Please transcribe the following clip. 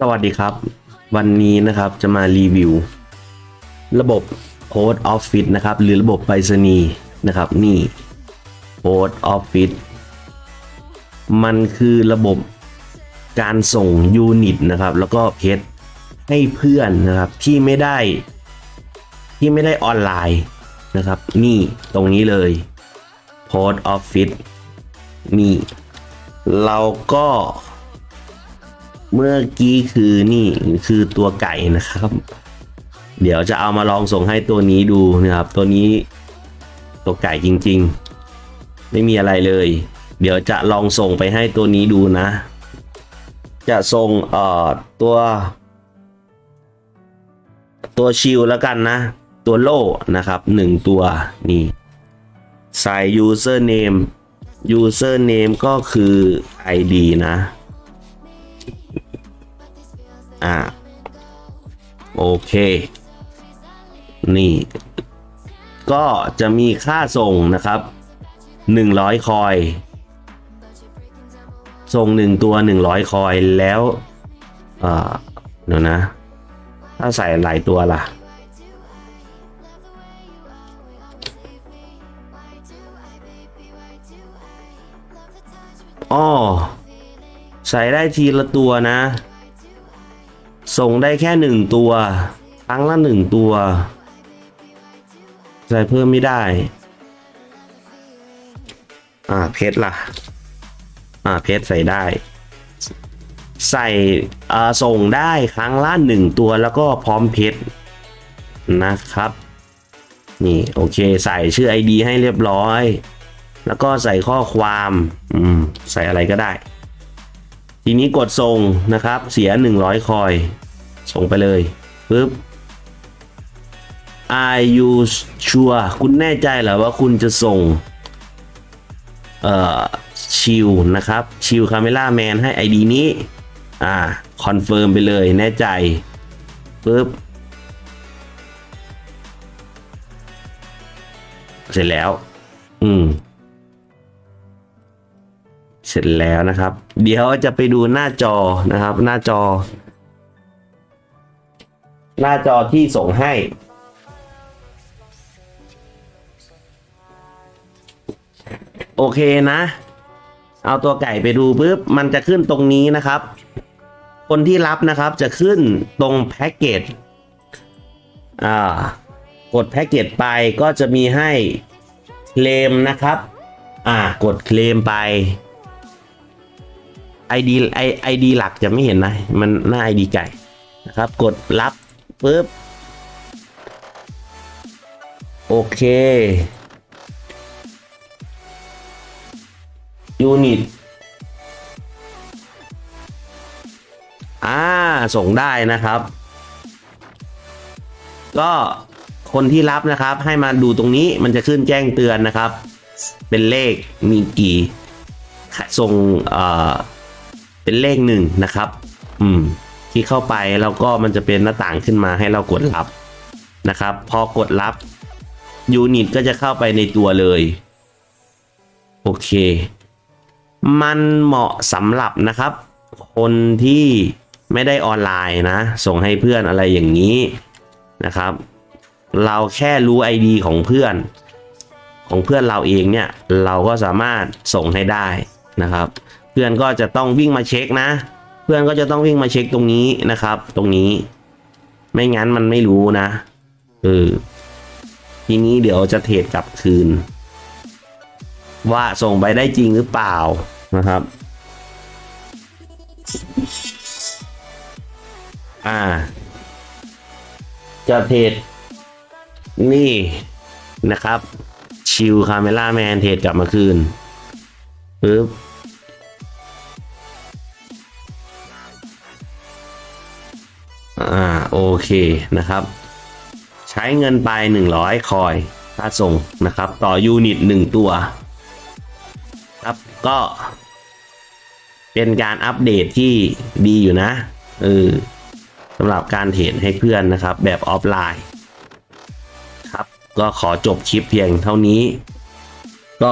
สวัสดีครับ วันนี้นะครับจะมารีวิว ระบบ Post Office นะครับ หรือระบบไปรษณีย์นะครับ นี่ Post Office มันคือระบบการส่งยูนิตนะครับ แล้วก็เพจให้เพื่อนนะครับที่ไม่ได้ที่ไม่ได้ออนไลน์นะครับ นี่ตรงนี้เลย Post Office นี่ เราก็ เมื่อกี้คือนี่คือตัวไก่นะครับ เดี๋ยวจะเอามาลองส่งให้ตัวนี้ดูนะครับ ตัวนี้ตัวไก่จริง ๆ ไม่มีอะไรเลย เดี๋ยวจะลองส่งไปให้ตัวนี้ดูนะ จะส่งเอ่อตัว ตัวชิลแล้วกันนะ ตัวโล่นะครับหนึ่งตัวนี่ใส่ username username ก็คือ ID นะ อ่า โอเค นี่ ก็จะมีค่าส่งนะครับ 100 คอย ส่ง 1 ตัว 100 คอยแล้วเอ่อเดี๋ยวนะ ถ้าใส่หลายตัวล่ะอ้อใส่ได้ทีละตัวนะ ส่งได้แค่หนึ่งตัว ครั้งละหนึ่งตัว ใส่เพิ่มไม่ได้ อ่าเพชรล่ะ อ่าเพชรใส่ได้ ใส่อ่าส่งได้ครั้งละหนึ่งตัวแล้วก็พร้อมเพชรนะครับ นี่โอเคใส่ชื่อ ID ให้เรียบร้อย แล้วก็ใส่ข้อความ อืม ใส่อะไรก็ได้ ทีนี้กดส่งนะครับ เสีย 100 คอย ส่งไปเลยปึ๊บ Are you sure คุณแน่ใจเหรอว่าคุณจะส่ง เอ่อ ชิลนะครับ ชิลคาเมล่าแมนให้ ID นี้ อ่า คอนเฟิร์มไปเลย แน่ใจปึ๊บ เสร็จแล้ว อืม เสร็จแล้วนะครับ เดี๋ยวจะไปดูหน้าจอนะครับ หน้าจอ หน้าจอที่ส่งให้ โอเคนะ เอาตัวไก่ไปดูปุ๊บมันจะขึ้นตรงนี้นะครับ คนที่รับนะครับจะขึ้นตรงแพ็กเกจอ่ากดแพ็กเกจไปก็จะมีให้เคลมนะครับ อ่ากดเคลมไป ID ไอไอดีหลักจะไม่เห็นนะ มันหน้า ID ไก่นะครับ กดรับปุ๊บ โอเค ยูนิต อ่า ส่งได้นะครับ ก็คนที่รับนะครับ ให้มาดูตรงนี้มันจะขึ้นแจ้งเตือนนะครับ เป็นเลขมีกี่ ส่งเอ่อ เป็นเลขหนึ่งนะครับ อืมที่เข้าไปแล้วก็มันจะเป็นหน้าต่างขึ้นมาให้เรากดรับนะครับ พอกดรับยูนิตก็จะเข้าไปในตัวเลย โอเค มันเหมาะสำหรับนะครับ คนที่ไม่ได้ออนไลน์นะ ส่งให้เพื่อนอะไรอย่างนี้นะครับ เราแค่รู้ ID ของเพื่อน ของเพื่อนเราเองเนี่ย เราก็สามารถส่งให้ได้นะครับ เพื่อนก็จะต้องวิ่งมาเช็คนะ เพื่อนก็จะต้องวิ่งมาเช็คตรงนี้นะครับ ตรงนี้ ไม่งั้นมันไม่รู้นะเออทีนี้เดี๋ยวจะเทรดกลับคืน ว่าส่งไปได้จริงหรือเปล่านะครับ อ่า จะเทรดนี่นะครับ ชิลคาเมล่าแมนเทรดกลับมาคืนปึ๊บ อ่าโอเคนะครับ ใช้เงินไป 100 คอยค่าส่งนะครับ ต่อยูนิต 1 ตัว ครับก็เป็นการอัปเดตที่ดีอยู่นะเออสำหรับการเทรดให้เพื่อนนะครับ แบบออฟไลน์ ครับ ก็ขอจบคลิปเพียงเท่านี้